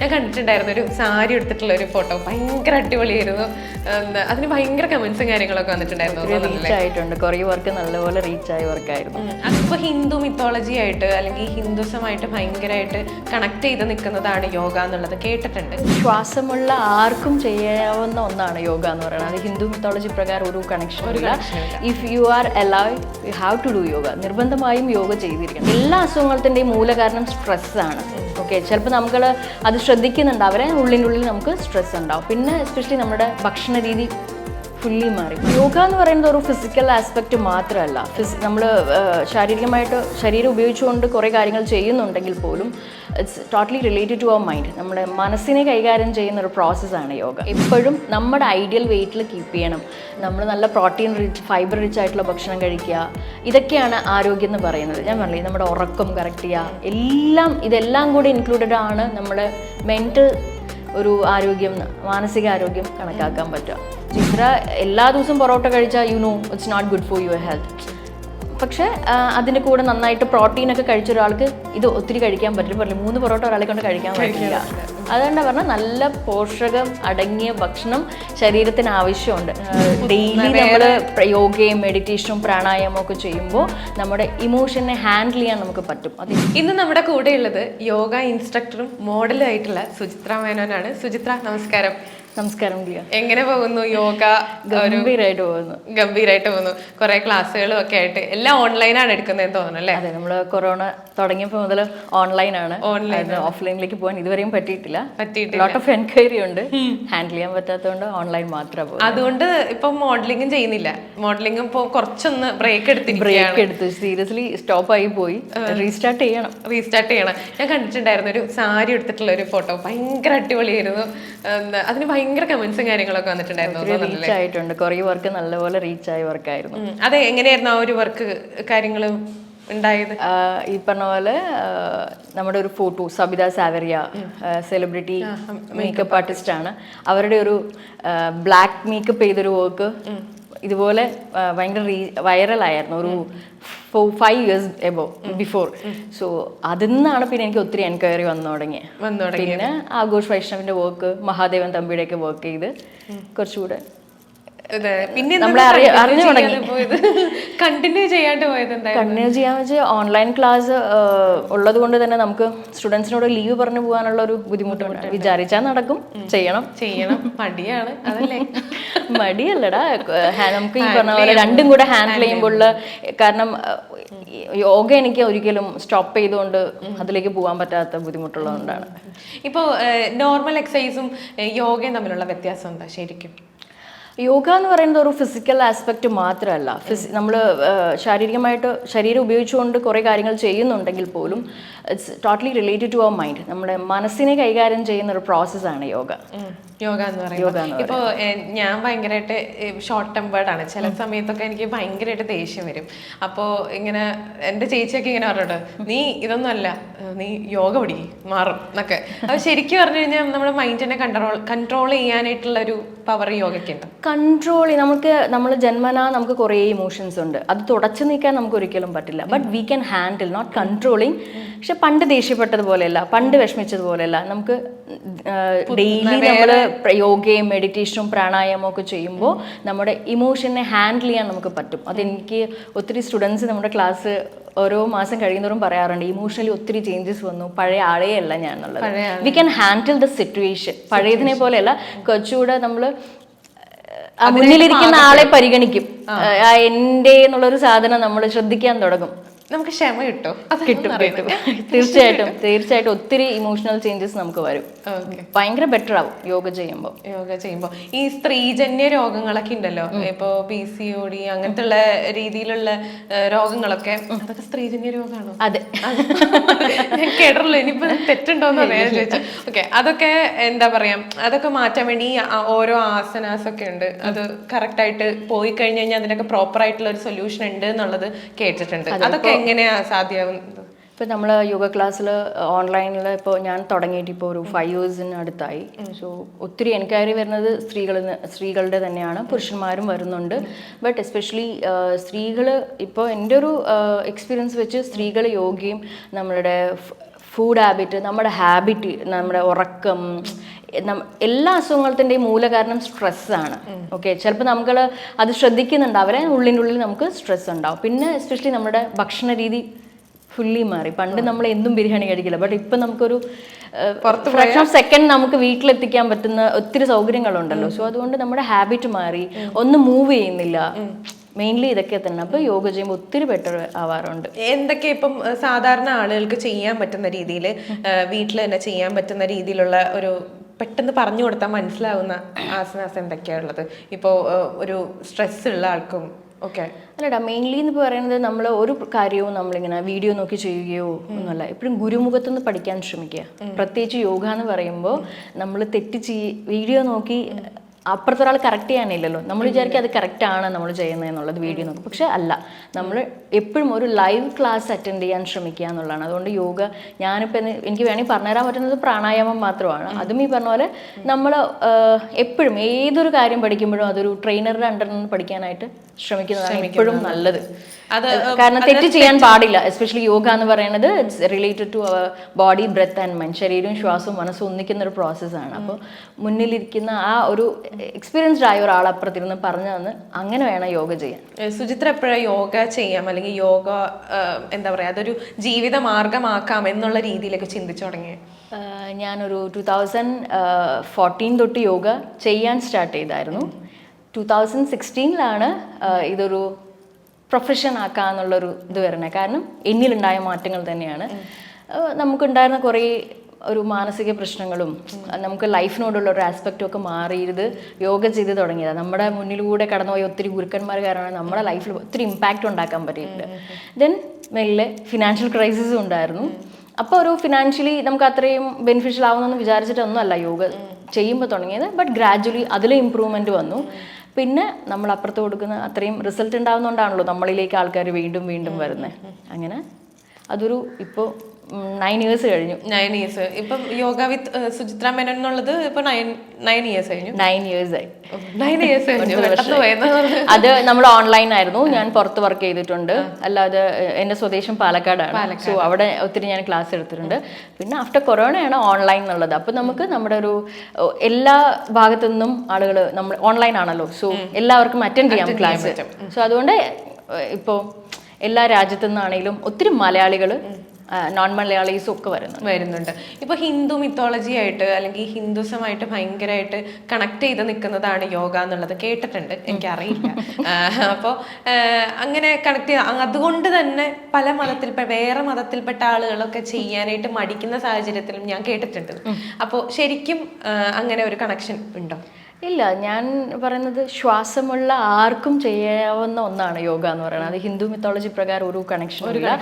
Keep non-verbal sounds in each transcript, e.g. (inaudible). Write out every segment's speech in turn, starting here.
ഞാൻ കണ്ടിട്ടുണ്ടായിരുന്നു ഒരു സാരി എടുത്തിട്ടുള്ള ഒരു ഫോട്ടോ. ഭയങ്കര അടിപൊളിയായിരുന്നു. എന്താ, അതിന് ഭയങ്കര കമന്റ്സും കാര്യങ്ങളൊക്കെ വന്നിട്ടുണ്ടായിരുന്നു. ആയിട്ടുണ്ട്. കുറേ വർക്ക് നല്ലപോലെ റീച്ച് ആയ വർക്കായിരുന്നു. ഹിന്ദു മിത്തോളജി ആയിട്ട് അല്ലെങ്കിൽ ഹിന്ദുസമായിട്ട് ഭയങ്കരമായിട്ട് കണക്ട് ചെയ്ത് നിൽക്കുന്നതാണ് യോഗ എന്നുള്ളത് കേട്ടിട്ടുണ്ട്. ശ്വാസമുള്ള ആർക്കും ചെയ്യാവുന്ന ഒന്നാണ് യോഗ എന്ന് പറയുന്നത്. അത് ഹിന്ദു മിത്തോളജി പ്രകാരം ഒരു കണക്ഷൻ ഇല്ല. If you are allow you have to do yoga നിർബന്ധമായും യോഗ ചെയ്തിരിക്കണം. എല്ലാ അസുഖങ്ങളുടെയും മൂലകാരണം സ്ട്രെസ് ഓക്കെ. ചിലപ്പോൾ നമ്മൾ അത് ശ്രദ്ധിക്കുന്നുണ്ട്. അവരെ ഉള്ളിനുള്ളിൽ നമുക്ക് സ്ട്രെസ് ഉണ്ടാവും. പിന്നെ എസ്പെഷ്യലി നമ്മുടെ ഭക്ഷണ രീതി ഫുള്ളി മാറി. യോഗ എന്ന് പറയുന്നത് ഒരു ഫിസിക്കൽ ആസ്പെക്റ്റ് മാത്രമല്ല. ഫിസ് നമ്മൾ ശാരീരികമായിട്ട് ശരീരം ഉപയോഗിച്ചുകൊണ്ട് കുറേ കാര്യങ്ങൾ ചെയ്യുന്നുണ്ടെങ്കിൽ പോലും it's totally related to our mind നമ്മുടെ മനസ്സിനെ കൈകാര്യം ചെയ്യുന്ന ഒരു പ്രോസസ്സാണ് യോഗ. എപ്പോഴും നമ്മുടെ ഐഡിയൽ വെയിറ്റിൽ കീപ്പ് ചെയ്യണം. നമ്മൾ നല്ല പ്രോട്ടീൻ റിച്ച് ഫൈബർ റിച്ച് ആയിട്ടുള്ള ഭക്ഷണം കഴിക്കുക. ഇതൊക്കെയാണ് ആരോഗ്യം എന്ന് പറയുന്നത്. ഞാൻ പറഞ്ഞില്ലേ നമ്മുടെ ഉറക്കം കറക്റ്റ് ചെയ്യുക. എല്ലാം ഇതെല്ലാം കൂടി ഇൻക്ലൂഡഡ് ആണ് നമ്മുടെ മെന്റൽ ഒരു ആരോഗ്യം മാനസിക ആരോഗ്യം കണക്കാക്കാൻ പറ്റുക. ചിത്ര എല്ലാ ദിവസവും പൊറോട്ട കഴിച്ചാൽ you know it's not good for your health പക്ഷേ അതിന്റെ കൂടെ നന്നായിട്ട് പ്രോട്ടീനൊക്കെ കഴിച്ച ഒരാൾക്ക് ഇത് ഒത്തിരി കഴിക്കാൻ പറ്റില്ല പറഞ്ഞു മൂന്ന് പൊറോട്ട ഒരാളെ കൊണ്ട് കഴിക്കാൻ പറ്റില്ല. അതുകൊണ്ട് പറഞ്ഞാൽ നല്ല പോഷകം അടങ്ങിയ ഭക്ഷണം ശരീരത്തിന് ആവശ്യമുണ്ട്. ഡെയിലി നമ്മൾ യോഗയും മെഡിറ്റേഷനും പ്രാണായാമവും ഒക്കെ ചെയ്യുമ്പോൾ നമ്മുടെ ഇമോഷനെ ഹാൻഡിൽ ചെയ്യാൻ നമുക്ക് പറ്റും. അത് ഇന്ന് നമ്മുടെ കൂടെയുള്ളത് യോഗ ഇൻസ്ട്രക്ടറും മോഡലും ആയിട്ടുള്ള സുചിത്ര മേനോനാണ്. സുചിത്ര നമസ്കാരം. നമസ്കാരം എങ്ങനെ പോകുന്നു യോഗ? ഗംഭീരമായിട്ട് പോകുന്നു. ഗംഭീരമായിട്ട് പോകുന്നു. കുറെ ക്ലാസ്സുകളും ഒക്കെ ആയിട്ട് എല്ലാം ഓൺലൈനാണ് എടുക്കുന്നതെന്ന് തോന്നുന്നു അല്ലേ? അതെ നമ്മൾ കൊറോണ തുടങ്ങിയപ്പോൾ മുതൽ ഓൺലൈനാണ് ഓഫ്ലൈനിലേക്ക് പോകാൻ ഇതുവരെയും പറ്റിയിട്ടില്ല. പറ്റിയിട്ടില്ല. ലോട്ട് ഓഫ് എൻക്വയറി ഉണ്ട് ഹാൻഡിൽ ചെയ്യാൻ പറ്റാത്തതുകൊണ്ട് ഓൺലൈൻ മാത്രമേ പോകും അതുകൊണ്ട് ഇപ്പൊ മോഡലിംഗും ചെയ്യുന്നില്ല. മോഡലിംഗും ഇപ്പോൾ കുറച്ചൊന്ന് ബ്രേക്ക് എടുത്ത് ബ്രേക്ക് എടുത്ത്. സീരിയസ്ലി സ്റ്റോപ്പ് ആയി പോയി. റീസ്റ്റാർട്ട് ചെയ്യണം. റീസ്റ്റാർട്ട് ചെയ്യണം. ഞാൻ കണ്ടിട്ടുണ്ടായിരുന്നു ഒരു സാരി എടുത്തിട്ടുള്ള ഒരു ഫോട്ടോ ഭയങ്കര അടിപൊളിയായിരുന്നു. അതിന് ഭയങ്കര കമന്റ്സും കാര്യങ്ങളൊക്കെ വന്നിട്ടുണ്ടായിരുന്നു? റീച്ച് ആയിട്ടുണ്ട്. കുറേ വർക്ക് നല്ലപോലെ റീച്ച് ആയ വർക്കായിരുന്നു. അതെ എങ്ങനെയായിരുന്നു ആ ഒരു വർക്ക് കാര്യങ്ങളും ഉണ്ടായത്? ഈ പറഞ്ഞ പോലെ നമ്മുടെ ഒരു photo Sabitha Savariya celebrity makeup artist ആണ്. അവരുടെ ഒരു ബ്ലാക്ക് മേക്കപ്പ് ചെയ്തൊരു വർക്ക് ഇതുപോലെ ഭയങ്കര റീ വൈറലായിരുന്നു ഒരു four five years above before so അതിൽ നിന്നാണ് പിന്നെ എനിക്ക് ഒത്തിരി എൻക്വയറി വന്നു തുടങ്ങിയത് വന്നു തുടങ്ങി പിന്നെ ആഘോഷ് വൈഷ്ണവിന്റെ വർക്ക് മഹാദേവൻ തമ്പിയുടെയൊക്കെ വർക്ക് ചെയ്ത് കുറച്ചുകൂടെ പിന്നെ നമ്മളെ അറിഞ്ഞു തുടങ്ങി. കണ്ടിന്യൂ (laughs) ചെയ്യാണ്ട് പോയത് കണ്ടിന്യൂ ചെയ്യാന്ന് വെച്ചാൽ ഓൺലൈൻ ക്ലാസ് ഉള്ളത് കൊണ്ട് തന്നെ നമുക്ക് സ്റ്റുഡൻസിനോട് ലീവ് പറഞ്ഞു പോകാനുള്ള ഒരു ബുദ്ധിമുട്ടുണ്ട്. വിചാരിച്ചാൽ നടക്കും. ചെയ്യണം. ചെയ്യണം. മടിയാണ്. അതല്ലേ? (laughs) മടിയല്ലടാ. നമുക്ക് ഈ പറഞ്ഞ പോലെ രണ്ടും കൂടെ ഹാൻഡിൽ ചെയ്യുമ്പോൾ കാരണം യോഗ എനിക്ക് ഒരിക്കലും സ്റ്റോപ്പ് ചെയ്തുകൊണ്ട് അതിലേക്ക് പോകാൻ പറ്റാത്ത ബുദ്ധിമുട്ടുള്ളതുകൊണ്ടാണ്. ഇപ്പോ നോർമൽ എക്സസൈസും യോഗയും തമ്മിലുള്ള വ്യത്യാസം എന്താ ശരിക്കും? യോഗ എന്ന് പറയുന്നത് ഒരു ഫിസിക്കൽ ആസ്പെക്റ്റ് മാത്രമല്ല. ഫിസി നമ്മൾ ശാരീരികമായിട്ട് ശരീരം ഉപയോഗിച്ചുകൊണ്ട് കുറേ കാര്യങ്ങൾ ചെയ്യുന്നുണ്ടെങ്കിൽ പോലും it's totally related to our mind നമ്മുടെ മനസ്സിനെ കൈകാര്യം ചെയ്യുന്ന ഒരു പ്രോസസ്സാണ് യോഗ. യോഗ എന്ന് പറയുന്നത്. ഇപ്പോൾ ഞാൻ ഭയങ്കരമായിട്ട് ഷോർട്ട് ടെമ്പേർഡ് ആണ്. ചില സമയത്തൊക്കെ എനിക്ക് ഭയങ്കരമായിട്ട് ദേഷ്യം വരും. അപ്പോൾ ഇങ്ങനെ എന്റെ ചേച്ചിയൊക്കെ ഇങ്ങനെ പറഞ്ഞോട്ട് നീ ഇതൊന്നുമല്ല നീ യോഗ പഠിക്കും. മാറും. എന്നൊക്കെ. അപ്പോൾ ശരിക്കും പറഞ്ഞു കഴിഞ്ഞാൽ നമ്മുടെ മൈൻഡിനെ കൺട്രോൾ കൺട്രോൾ ചെയ്യാനായിട്ടുള്ള ഒരു പവർ യോഗയ്ക്ക് ഉണ്ട് കൺട്രോൾ നമുക്ക് നമ്മൾ ജന്മനാ നമുക്ക് കുറേ ഇമോഷൻസ് ഉണ്ട്. അത് തുടച്ചു നീക്കാൻ നമുക്ക് ഒരിക്കലും പറ്റില്ല. But we can handle not controlling പക്ഷെ പണ്ട് ദേഷ്യപ്പെട്ടതുപോലെയല്ല പണ്ട് വിഷമിച്ചതുപോലെയല്ല നമുക്ക് ഡെയിലി നമ്മൾ യോഗയും മെഡിറ്റേഷനും പ്രാണായാമവും ഒക്കെ ചെയ്യുമ്പോൾ നമ്മുടെ ഇമോഷനെ ഹാൻഡിൽ ചെയ്യാൻ നമുക്ക് പറ്റും. അതെനിക്ക് ഒത്തിരി സ്റ്റുഡൻസ് നമ്മുടെ ക്ലാസ് ഓരോ മാസം കഴിയുന്നവരും പറയാറുണ്ട് ഇമോഷണലി ഒത്തിരി ചേഞ്ചസ് വന്നു പഴയ ആളേ അല്ല ഞാൻ എന്നുള്ളത്. We can handle the situation പഴയതിനെ പോലെയല്ല കുറച്ചുകൂടെ നമ്മൾ മുന്നിലിരിക്കുന്ന ആളെ പരിഗണിക്കും. ആ. എന്റെ എന്നുള്ളൊരു സാധനം നമ്മൾ ശ്രദ്ധിക്കാൻ തുടങ്ങും. നമുക്ക് ക്ഷമ കിട്ടോ. കിട്ടും (laughs) കിട്ടും. തീർച്ചയായിട്ടും തീർച്ചയായിട്ടും ഒത്തിരി ഇമോഷണൽ ചേഞ്ചസ് നമുക്ക് വരും. ഭയങ്കര ബെറ്റർ ആവും യോഗ ചെയ്യുമ്പോൾ. യോഗ ചെയ്യുമ്പോൾ ഈ സ്ത്രീജന്യ രോഗങ്ങളൊക്കെ ഉണ്ടല്ലോ. ഇപ്പോ പി സി ഒ ഡി അങ്ങനത്തെ ഉള്ള രീതിയിലുള്ള രോഗങ്ങളൊക്കെ. അതൊക്കെ സ്ത്രീജന്യ രോഗമാണോ അതെ. കേട്ടിട്ടുള്ളൂ. ഇനിയിപ്പോ തെറ്റുണ്ടോന്ന് അറിയാൻ (laughs) ചോദിച്ചു. ഓക്കെ. അതൊക്കെ എന്താ പറയാ? അതൊക്കെ മാറ്റാൻ വേണ്ടി ഓരോ ആസനാസ് ഒക്കെ ഉണ്ട്. അത് കറക്റ്റ് ആയിട്ട് പോയി കഴിഞ്ഞു കഴിഞ്ഞാൽ അതിനൊക്കെ പ്രോപ്പർ ആയിട്ടുള്ള ഒരു സൊല്യൂഷൻ ഉണ്ട് എന്നുള്ളത് കേട്ടിട്ടുണ്ട്. അതൊക്കെ എങ്ങനെയാ സാധ്യമാവുന്നത് ഇപ്പോൾ നമ്മൾ യോഗ ക്ലാസ്സിൽ ഓൺലൈനിൽ ഇപ്പോൾ ഞാൻ തുടങ്ങിയിട്ട് ഇപ്പോൾ ഒരു ഫൈവ് ഇയേഴ്സിന് അടുത്തായി. സോ ഒത്തിരി എൻക്വയറി വരുന്നത് സ്ത്രീകളിൽ നിന്ന് സ്ത്രീകളുടെ തന്നെയാണ്. പുരുഷന്മാരും വരുന്നുണ്ട്. ബട്ട് എസ്പെഷ്യലി സ്ത്രീകൾ ഇപ്പോൾ എന്റെ ഒരു എക്സ്പീരിയൻസ് വെച്ച് സ്ത്രീകൾ യോഗയും നമ്മളുടെ ഫുഡ് ഹാബിറ്റ് നമ്മുടെ ഹാബിറ്റ് നമ്മുടെ ഉറക്കം എല്ലാ അസുഖങ്ങളുടെയും മൂലകാരണം സ്ട്രെസ്സാണ് ഓക്കെ ചിലപ്പോൾ നമ്മൾ അത് അവരെ ഉള്ളിന്റെ ഉള്ളിൽ നമുക്ക് സ്ട്രെസ് ഉണ്ടാവും. പിന്നെ എസ്പെഷ്യലി നമ്മുടെ ഭക്ഷണ രീതി ഫുള്ളി മാറി. പണ്ട് നമ്മൾ എന്തും ബിരിയാണി കഴിക്കില്ല. ബട്ട് ഇപ്പം നമുക്കൊരു പുറത്ത് സെക്കൻഡ് നമുക്ക് വീട്ടിലെത്തിക്കാൻ പറ്റുന്ന ഒത്തിരി സൗകര്യങ്ങളുണ്ടല്ലോ. സോ അതുകൊണ്ട് നമ്മുടെ ഹാബിറ്റ് മാറി. ഒന്ന് മൂവ് ചെയ്യുന്നില്ല. മെയിൻലി ഇതൊക്കെ തന്നെ. അപ്പോൾ യോഗ ചെയ്യുമ്പോൾ ഒത്തിരി ബെറ്റർ ആവാറുണ്ട്. എന്തൊക്കെ ഇപ്പം സാധാരണ ആളുകൾക്ക് ചെയ്യാൻ പറ്റുന്ന രീതിയിൽ വീട്ടിൽ തന്നെ ചെയ്യാൻ പറ്റുന്ന രീതിയിലുള്ള ഒരു പെട്ടെന്ന് പറഞ്ഞു കൊടുത്താൽ മനസ്സിലാവുന്ന ആസനാസ് എന്തൊക്കെയാണ് ഉള്ളത് ഇപ്പോൾ ഒരു സ്ട്രെസ് ഉള്ള ആൾക്കും ഓക്കെ അല്ലടാ മെയിൻലി എന്ന് പറയുന്നത് നമ്മൾ ഒരു കാര്യവും നമ്മളിങ്ങനെ വീഡിയോ നോക്കി ചെയ്യുകയോ ഒന്നുമല്ല എപ്പോഴും ഗുരുമുഖത്തുനിന്ന് പഠിക്കാൻ ശ്രമിക്കുക. പ്രത്യേകിച്ച് യോഗ എന്ന് പറയുമ്പോൾ നമ്മൾ തെറ്റ് ചെയ്യ വീഡിയോ നോക്കി അപ്പുറത്തെ ഒരാൾ കറക്റ്റ് ചെയ്യാനില്ലല്ലോ. നമ്മൾ വിചാരിക്കും അത് കറക്റ്റ് ആണ് നമ്മൾ ചെയ്യുന്നത് എന്നുള്ളത് വീഡിയോ നോക്കും. പക്ഷെ അല്ല നമ്മൾ എപ്പോഴും ഒരു ലൈവ് ക്ലാസ് അറ്റൻഡ് ചെയ്യാൻ ശ്രമിക്കുക എന്നുള്ളതാണ്. അതുകൊണ്ട് യോഗ ഞാനിപ്പോൾ എനിക്ക് വേണമെങ്കിൽ പറഞ്ഞുതരാൻ പറ്റുന്നത് പ്രാണായാമം മാത്രമാണ്. അതും ഈ പറഞ്ഞ പോലെ നമ്മൾ എപ്പോഴും ഏതൊരു കാര്യം പഠിക്കുമ്പോഴും അതൊരു ട്രെയിനറുടെ അണ്ടറിൽ നിന്ന് പഠിക്കാനായിട്ട് ശ്രമിക്കുന്നതാണ് എപ്പോഴും നല്ലത്. കാരണം തെറ്റ് ചെയ്യാൻ പാടില്ല. എസ്പെഷ്യലി യോഗ എന്ന് പറയുന്നത് it's related to our body breath and mind ശരീരവും ശ്വാസവും മനസ്സും ഒന്നിക്കുന്ന ഒരു പ്രോസസ്സാണ് അപ്പോൾ മുന്നിലിരിക്കുന്ന ആ ഒരു എക്സ്പീരിയൻസ്ഡ് ആയ ഒരാൾ അപ്പുറത്തിരുന്ന് പറഞ്ഞു തന്ന് അങ്ങനെ വേണം യോഗ ചെയ്യാൻ. സുചിത്ര എപ്പോഴാണ് യോഗ ചെയ്യാം? അല്ലെങ്കിൽ യോഗ എന്താ പറയുക അതൊരു ജീവിത മാർഗമാക്കാം എന്നുള്ള രീതിയിലൊക്കെ ചിന്തിച്ചു തുടങ്ങി ഞാനൊരു ടു തൗസൻഡ് ഫോർട്ടീൻ തൊട്ട് യോഗ ചെയ്യാൻ സ്റ്റാർട്ട് ചെയ്തായിരുന്നു. ടു തൗസൻഡ് സിക്സ്റ്റീനിലാണ് ഇതൊരു പ്രൊഫഷൻ ആക്കാന്നുള്ളൊരു ഇത് വരുന്നത്. കാരണം എന്നിലുണ്ടായ മാറ്റങ്ങൾ തന്നെയാണ്. നമുക്കുണ്ടായിരുന്ന കുറേ ഒരു മാനസിക പ്രശ്നങ്ങളും നമുക്ക് ലൈഫിനോടുള്ള ഒരു ആസ്പെക്റ്റും ഒക്കെ മാറിയത് യോഗ ചെയ്ത് തുടങ്ങിയതാണ് നമ്മുടെ മുന്നിലൂടെ കടന്നുപോയ ഒത്തിരി ഗുരുക്കന്മാർ കാരണം നമ്മുടെ ലൈഫിൽ ഒത്തിരി ഇമ്പാക്റ്റ് ഉണ്ടാക്കാൻ പറ്റിയിട്ടുണ്ട്. ദെൻ മെല്ലെ ഫിനാൻഷ്യൽ ക്രൈസിസും ഉണ്ടായിരുന്നു. അപ്പോൾ ഒരു ഫിനാൻഷ്യലി നമുക്ക് അത്രയും ബെനിഫിഷ്യൽ ആവുമെന്ന് വിചാരിച്ചിട്ടൊന്നുമല്ല യോഗ ചെയ്യുമ്പോൾ തുടങ്ങിയത്. ബട്ട് ഗ്രാജുവലി അതിൽ ഇമ്പ്രൂവ്മെന്റ് വന്നു. പിന്നെ നമ്മൾ അപ്പുറത്ത് കൊടുക്കുന്ന അത്രയും റിസൾട്ട് ഉണ്ടാവുന്നതുകൊണ്ടാണല്ലോ നമ്മളിലേക്ക് ആൾക്കാർ വീണ്ടും വീണ്ടും വരുന്നത് അങ്ങനെ അതൊരു ഇപ്പോൾ നയൻ ഇയേഴ്സ് കഴിഞ്ഞു. നയൻ ഇയേഴ്സ് ഇപ്പം യോഗ വിത്ത് സുചിത്ര മേനോൻ എന്നുള്ളത് ഇപ്പൊ നയൻ നയൻ ഇയേഴ്സ് കഴിഞ്ഞു. നയൻ ഇയേഴ്സ് ആയി. നയൻ ഇയേഴ്സ് കഴിഞ്ഞു. അത് നമ്മൾ ഓൺലൈൻ ആയിരുന്നു. ഞാൻ പുറത്ത് വർക്ക് ചെയ്തിട്ടുണ്ട്. അല്ലാതെ എന്റെ സ്വദേശം പാലക്കാടാണ്. സോ അവിടെ ഒത്തിരി ഞാൻ ക്ലാസ് എടുത്തിട്ടുണ്ട്. പിന്നെ ആഫ്റ്റർ കൊറോണയാണ് ഓൺലൈൻ എന്നുള്ളത്. അപ്പൊ നമുക്ക് നമ്മുടെ ഒരു എല്ലാ ഭാഗത്തു നിന്നും ആളുകൾ നമ്മൾ ഓൺലൈൻ ആണല്ലോ. സോ എല്ലാവർക്കും അറ്റൻഡ് ചെയ്യാം ക്ലാസ് സോ അതുകൊണ്ട് ഇപ്പോ എല്ലാ രാജ്യത്തു നിന്നാണെങ്കിലും ഒത്തിരി മലയാളികൾ നോൺ മലയാളീസും ഒക്കെ വരുന്നു. വരുന്നുണ്ട്. ഇപ്പൊ ഹിന്ദു മിത്തോളജി ആയിട്ട് അല്ലെങ്കിൽ ഹിന്ദുസമായിട്ട് ഭയങ്കരമായിട്ട് കണക്ട് ചെയ്ത് നിൽക്കുന്നതാണ് യോഗ എന്നുള്ളത് കേട്ടിട്ടുണ്ട്. എനിക്കറിയില്ല. അപ്പോൾ അങ്ങനെ കണക്ട് ചെയ്ത് അതുകൊണ്ട് തന്നെ പല മതത്തിൽ വേറെ മതത്തിൽപ്പെട്ട ആളുകളൊക്കെ ചെയ്യാനായിട്ട് മടിക്കുന്ന സാഹചര്യത്തിലും ഞാൻ കേട്ടിട്ടുണ്ട്. അപ്പോൾ ശരിക്കും അങ്ങനെ ഒരു കണക്ഷൻ ഉണ്ടോ? ഇല്ല ഞാൻ പറയുന്നത് ശ്വാസമുള്ള ആർക്കും ചെയ്യാവുന്ന ഒന്നാണ് യോഗ എന്ന് പറയുന്നത്. അത് ഹിന്ദു മിത്തോളജി പ്രകാരം ഒരു കണക്ഷൻ ഇല്ല.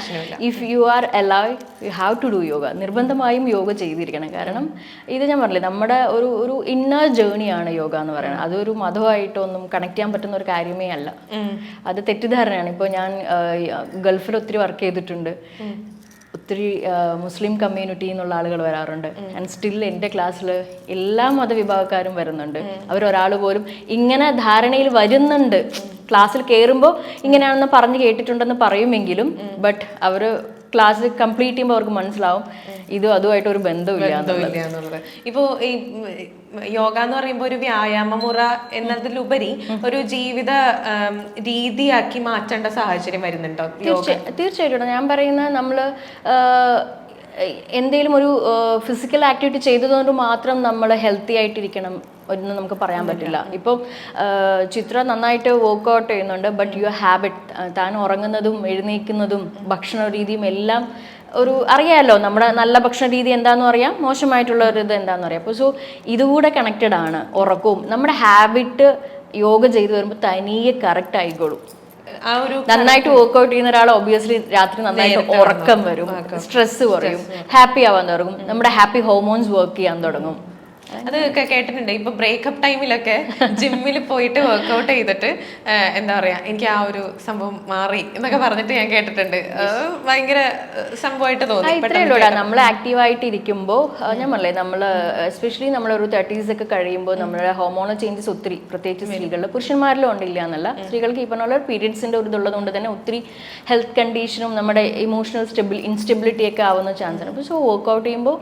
If you are allow you have to do yoga നിർബന്ധമായും യോഗ ചെയ്തിരിക്കണം. കാരണം ഇത് ഞാൻ പറഞ്ഞില്ലേ നമ്മുടെ ഒരു ഒരു ഇന്നർ ജേണിയാണ് യോഗ എന്ന് പറയുന്നത്. അതൊരു മതമായിട്ടൊന്നും കണക്ട് ചെയ്യാൻ പറ്റുന്ന ഒരു കാര്യമേ അല്ല. അത് തെറ്റിദ്ധാരണയാണ്. ഇപ്പോൾ ഞാൻ ഗൾഫിൽ ഒത്തിരി വർക്ക് ചെയ്തിട്ടുണ്ട്. ഒത്തിരി മുസ്ലിം കമ്മ്യൂണിറ്റി എന്നുള്ള ആളുകൾ വരാറുണ്ട്. ആൻഡ് സ്റ്റിൽ എന്റെ ക്ലാസ്സിൽ എല്ലാ മതവിഭാഗക്കാരും വരുന്നുണ്ട്. അവരൊരാൾ പോലും ഇങ്ങനെ ധാരണയിൽ വരുന്നുണ്ട്. ക്ലാസ്സിൽ കയറുമ്പോൾ ഇങ്ങനെയാണെന്ന് പറഞ്ഞ് കേട്ടിട്ടുണ്ടെന്ന് പറയുമെങ്കിലും ബട്ട് അവർ ക്ലാസ് കംപ്ലീറ്റ് ചെയ്യുമ്പോൾ അവർക്ക് മനസ്സിലാവും. ഇത് അതുമായിട്ട് ഒരു ബന്ധമില്ല എന്നുള്ളത്. ഇപ്പോ ഈ യോഗ എന്ന് പറയുമ്പോൾ ഒരു വ്യായാമ മുറ എന്നതിലുപരി ഒരു ജീവിത രീതിയാക്കി മാറ്റേണ്ട സാഹചര്യം വരുന്നുണ്ടോ തീർച്ചയായിട്ടും ഞാൻ പറയുന്ന നമ്മൾ എന്തെങ്കിലും ഒരു ഫിസിക്കൽ ആക്ടിവിറ്റി ചെയ്തതുകൊണ്ട് മാത്രം നമ്മൾ ഹെൽത്തി ആയിട്ടിരിക്കണം എന്ന് നമുക്ക് പറയാൻ പറ്റില്ല. ഇപ്പം ചിത്ര നന്നായിട്ട് വർക്കൗട്ട് ചെയ്യുന്നുണ്ട് ബട്ട് യുവർ ഹാബിറ്റ് താൻ ഉറങ്ങുന്നതും എഴുന്നേൽക്കുന്നതും ഭക്ഷണ രീതിയും എല്ലാം ഒരു അറിയാമല്ലോ നമ്മുടെ നല്ല ഭക്ഷണ രീതി എന്താണെന്ന് അറിയാം മോശമായിട്ടുള്ള ഒരു ഇത് എന്താണെന്ന് അറിയാം. അപ്പോൾ സോ ഇതുകൂടെ കണക്റ്റഡ് ആണ് ഉറക്കവും. നമ്മുടെ ഹാബിറ്റ് യോഗ ചെയ്തു വരുമ്പോൾ തനിയെ കറക്റ്റ് ആയിക്കോളും. ആ ഒരു നന്നായിട്ട് വർക്ക്ഔട്ട് ചെയ്യുന്ന ഒരാൾ ഒബിയസ്ലി രാത്രി നന്നായിട്ട് ഉറക്കം വരും സ്ട്രെസ് കുറയും ഹാപ്പി ആവാൻ തുടങ്ങും. നമ്മുടെ ഹാപ്പി ഹോർമോൺസ് വർക്ക് ചെയ്യാൻ തുടങ്ങും. അത് കേട്ടിട്ടുണ്ട്. ഇപ്പൊ ബ്രേക്കപ്പ് ടൈമിലൊക്കെ ജിമ്മിൽ പോയിട്ട് വർക്ക്ഔട്ട് ചെയ്തിട്ട് എന്താ പറയാ എനിക്ക് ആ ഒരു സംഭവം മാറി എന്നൊക്കെ പറഞ്ഞിട്ട് ഞാൻ കേട്ടിട്ടുണ്ട്. ഭയങ്കര സംഭവമായിട്ട് തോന്നി. നമ്മൾ ആക്റ്റീവായിട്ട് ഇരിക്കുമ്പോൾ ഞാൻ പറഞ്ഞേ നമ്മൾ എസ്പെഷ്യലി നമ്മൾ ഒരു തേർട്ടീസ് ഒക്കെ കഴിയുമ്പോൾ നമ്മുടെ ഹോമോണൽ ചേഞ്ചസ് ഒത്തിരി പ്രത്യേകിച്ച് സ്ത്രീകളിൽ പുരുഷന്മാരിലും ഉണ്ടില്ല എന്നല്ല. സ്ത്രീകൾക്ക് ഈ പറഞ്ഞ പീരിയഡ്സിന്റെ ഒരു ഇതുള്ളത് കൊണ്ട് തന്നെ ഒത്തിരി ഹെൽത്ത് കണ്ടീഷനും നമ്മുടെ ഇമോഷണൽ സ്റ്റെബിൾ ഇൻസ്റ്റെബിലിറ്റി ഒക്കെ ആവുന്ന ചാൻസ് ആണ്. അപ്പോൾ സോ വർക്ക്ഔട്ട് ചെയ്യുമ്പോൾ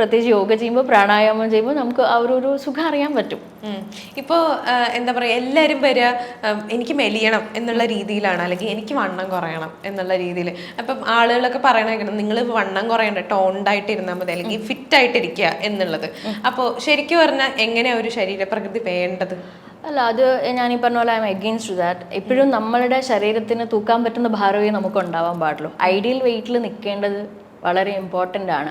പ്രത്യേകിച്ച് യോഗ ചെയ്യുമ്പോൾ പ്രാണായാമം ചെയ്യുമ്പോൾ നമുക്ക് ആ ഒരു ഒരു സുഖം അറിയാൻ പറ്റും. ഇപ്പോൾ ഇപ്പോ എന്താ പറയുക എല്ലാവരും വരിക എനിക്ക് മെലിയണം എന്നുള്ള രീതിയിലാണ് അല്ലെങ്കിൽ എനിക്ക് വണ്ണം കുറയണം എന്നുള്ള രീതിയിൽ അപ്പം ആളുകളൊക്കെ പറയണ നിങ്ങൾ വണ്ണം കുറയണ്ട ടോണ്ടായിട്ട് ഇരുന്നാൽ മതി അല്ലെങ്കിൽ ഫിറ്റ് ആയിട്ടിരിക്കുക എന്നുള്ളത്. അപ്പോൾ ശരിക്കും പറഞ്ഞാൽ എങ്ങനെയാണ് ഒരു ശരീരപ്രകൃതി വേണ്ടത്? അല്ല അത് ഞാൻ ഈ പറഞ്ഞ പോലെ I M against to that എപ്പോഴും നമ്മളുടെ ശരീരത്തിന് തൂക്കാൻ പറ്റുന്ന ഭാരമേ നമുക്ക് ഉണ്ടാവാൻ പാടുള്ളൂ. ഐഡിയൽ വെയിറ്റിൽ നിൽക്കേണ്ടത് വളരെ ഇമ്പോർട്ടന്റ് ആണ്.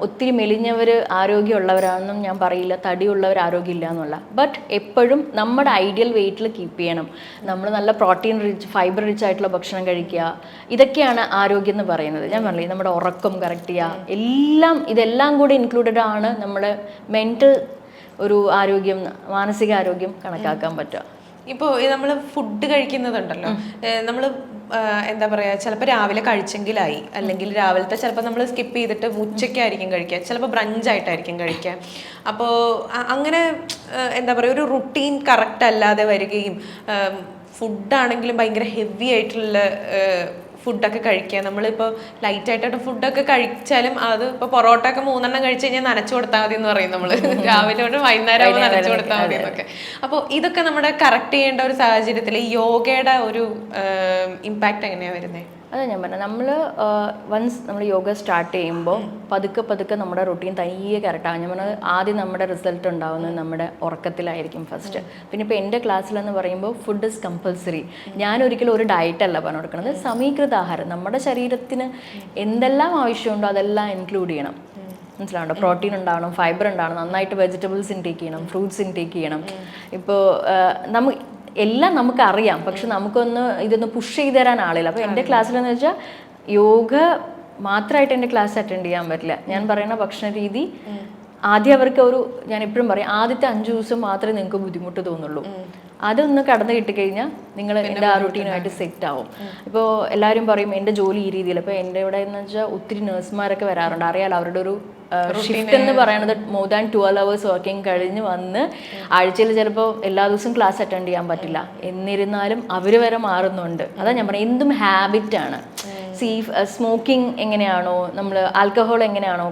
ഒത്തിരി മെലിഞ്ഞവർ ആരോഗ്യമുള്ളവരാണെന്നും ഞാൻ പറയില്ല. തടിയുള്ളവർ ആരോഗ്യമില്ല എന്നുള്ള. ബട്ട് എപ്പോഴും നമ്മുടെ ഐഡിയൽ വെയിറ്റിൽ കീപ്പ് ചെയ്യണം. നമ്മൾ നല്ല പ്രോട്ടീൻ റിച്ച് ഫൈബർ റിച്ച് ആയിട്ടുള്ള ഭക്ഷണം കഴിക്കുക. ഇതൊക്കെയാണ് ആരോഗ്യം എന്ന് പറയുന്നത്. ഞാൻ പറഞ്ഞില്ലേ നമ്മുടെ ഉറക്കം കറക്റ്റ് ചെയ്യുക. എല്ലാം ഇതെല്ലാം കൂടി ഇൻക്ലൂഡഡ് ആണ് നമ്മുടെ മെന്റൽ ഒരു ആരോഗ്യം മാനസിക ആരോഗ്യം കണക്കാക്കാൻ പറ്റുക. ഇപ്പോൾ നമ്മൾ ഫുഡ് കഴിക്കുന്നതുണ്ടല്ലോ. നമ്മൾ എന്താ പറയാ ചിലപ്പോൾ രാവിലെ കഴിച്ചെങ്കിലായി. അല്ലെങ്കിൽ രാവിലത്തെ ചിലപ്പോൾ നമ്മൾ സ്കിപ്പ് ചെയ്തിട്ട് ഉച്ചയ്ക്കായിരിക്കും കഴിക്കുക ചിലപ്പോൾ ബ്രഞ്ചായിട്ടായിരിക്കും കഴിക്കുക അപ്പോൾ അങ്ങനെ എന്താ പറയുക ഒരു റുട്ടീൻ കറക്റ്റ് അല്ലാതെ വരികയും ഫുഡാണെങ്കിലും ഭയങ്കര ഹെവി ആയിട്ടുള്ള ഫുഡൊക്കെ കഴിക്കുക നമ്മളിപ്പോൾ ലൈറ്റ് ആയിട്ടൊക്കെ ഫുഡൊക്കെ കഴിച്ചാലും അത് ഇപ്പോൾ പൊറോട്ട ഒക്കെ മൂന്നെണ്ണം കഴിച്ചു കഴിഞ്ഞാൽ നനച്ചു കൊടുത്താൽ മതി എന്ന് പറയും നമ്മൾ രാവിലെ തൊട്ട് വൈകുന്നേരം ആകുമ്പോൾ നനച്ചു കൊടുത്താൽ മതി എന്നൊക്കെ. അപ്പോൾ ഇതൊക്കെ നമ്മുടെ കറക്റ്റ് ചെയ്യേണ്ട ഒരു സാഹചര്യത്തിൽ യോഗയുടെ ഒരു ഇമ്പാക്റ്റ് എങ്ങനെയാണ് വരുന്നത് അതാ ഞാൻ പറഞ്ഞത് നമ്മൾ വൺസ് നമ്മൾ യോഗ സ്റ്റാർട്ട് ചെയ്യുമ്പോൾ പതുക്കെ പതുക്കെ നമ്മുടെ റൊട്ടീൻ തനിയെ കറക്റ്റാണ് ഞാൻ പറഞ്ഞത് ആദ്യം നമ്മുടെ റിസൾട്ട് ഉണ്ടാവുന്നത് നമ്മുടെ ഉറക്കത്തിലായിരിക്കും ഫസ്റ്റ് പിന്നെ ഇപ്പോൾ എന്റെ ക്ലാസ്സിലെന്ന് പറയുമ്പോൾ ഫുഡ് ഇസ് കമ്പൽസറി ഞാൻ ഒരിക്കലും ഒരു ഡയറ്റല്ല പറഞ്ഞു കൊടുക്കുന്നത് സമീകൃത ആഹാരം. നമ്മുടെ ശരീരത്തിന് എന്തെല്ലാം ആവശ്യമുണ്ടോ അതെല്ലാം ഇൻക്ലൂഡ് ചെയ്യണം. മനസ്സിലാവണ്ടോ? പ്രോട്ടീൻ ഉണ്ടാവണം ഫൈബർ ഉണ്ടാവണം നന്നായിട്ട് വെജിറ്റബിൾസ് ഇൻടേക്ക് ചെയ്യണം ഫ്രൂട്ട്സ് ഇൻടേക്ക് ചെയ്യണം. ഇപ്പോൾ നമ്മ എല്ലാം നമുക്കറിയാം. പക്ഷെ നമുക്കൊന്ന് ഇതൊന്ന് പുഷ് ചെയ്ത് തരാൻ ആളില്ല. അപ്പോൾ എന്റെ ക്ലാസ്സിലെന്ന് വെച്ചാൽ യോഗ മാത്രമായിട്ട് എന്റെ ക്ലാസ് അറ്റൻഡ് ചെയ്യാൻ പറ്റില്ല. ഞാൻ പറയുന്ന ഭക്ഷണ രീതി ആദ്യം അവർക്ക് ഒരു ഞാൻ എപ്പോഴും പറയും ആദ്യത്തെ അഞ്ച് ദിവസം മാത്രമേ നിങ്ങൾക്ക് ബുദ്ധിമുട്ട് തോന്നുള്ളൂ. അതൊന്ന് കടന്നു കിട്ടിക്കഴിഞ്ഞാൽ നിങ്ങൾ എന്റെ ആ റുട്ടീനുമായിട്ട് സെറ്റ് ആവും. ഇപ്പോൾ എല്ലാവരും പറയും എന്റെ ജോലി ഈ രീതിയിൽ. ഇപ്പോൾ എന്റെ ഇവിടെ എന്ന് വെച്ചാൽ ഒത്തിരി നേഴ്സുമാരൊക്കെ വരാറുണ്ട്. അറിയാലോ അവരുടെ ഒരു ഷിഫ്റ്റ് എന്ന് പറയുന്നത് more than twelve hours working കഴിഞ്ഞ് വന്ന് ആഴ്ചയിൽ ചിലപ്പോൾ എല്ലാ ദിവസവും ക്ലാസ് അറ്റൻഡ് ചെയ്യാൻ പറ്റില്ല. എന്നിരുന്നാലും അവർ വരെ മാറുന്നുണ്ട്. അതാ ഞാൻ പറയുന്നത് എന്തും ഹാബിറ്റാണ് സീ സ്മോക്കിംഗ് എങ്ങനെയാണോ നമ്മൾ ആൽക്കഹോൾ എങ്ങനെയാണോ